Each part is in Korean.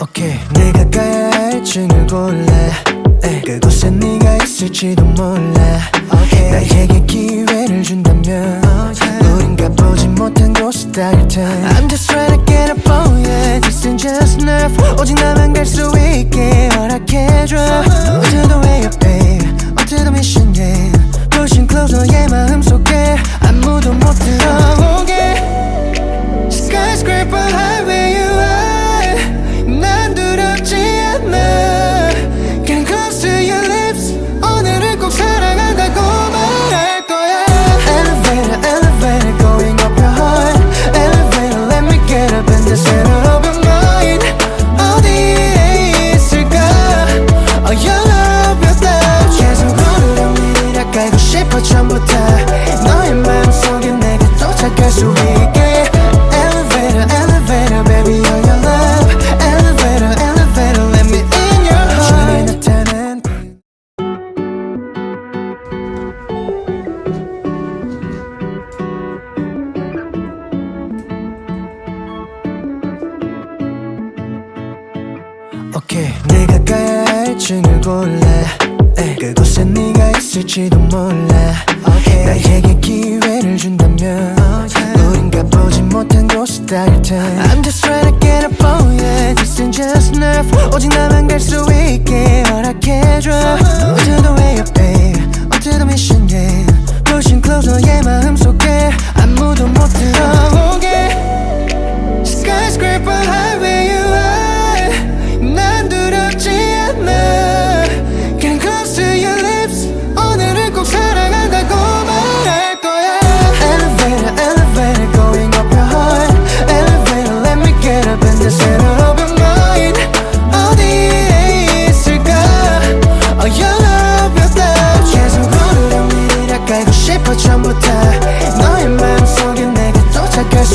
오케이 내가 가야 할 층을 골라. 에이, 그곳에 네가 있을지도 몰라. 오케이. 나에게 기회를 준다면 우린 가보지 못한 곳을 따를 텐 I'm just trying to get up oh yeah This ain't just enough. 오직 나만 갈 수 있게 허락해줘 오케이. 내가 가야 할 층을 골라 에이, 그곳에 네가 있을지도 몰라. 오케이. 나에게 기회를 준다면 우린 가보지 못한 곳을 따를 텐 I'm just trying to get up oh yeah. This ain't just enough. 오직 나만 갈 수 있게 허락해줘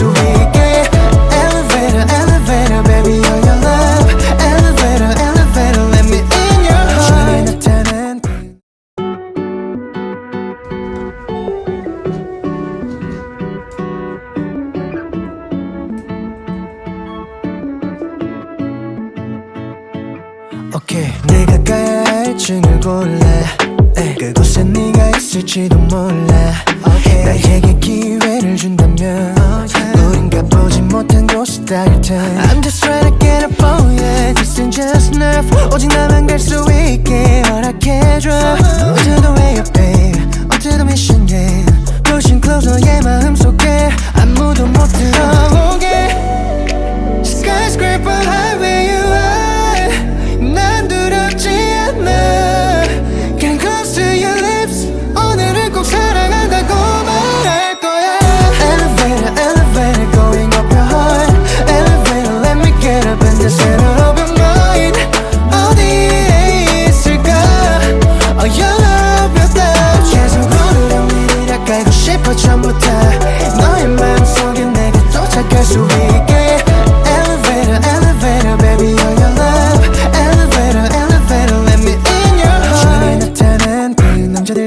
수 있게 Elevator elevator baby you're your love Elevator elevator let me in your heart 주변에 나타난 그 오케이 내가 가야 할 층을 골라 에이, 그곳에 네가 있을지도 몰라 오케이 나에게 기회를 준다면 따를 텐 I'm just trying to get up oh yeah This ain't just enough 오직 나만 갈 수 있게 허락해줘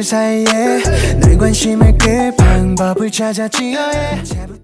사이에 늘 관심을 끌 방법을 oh yeah.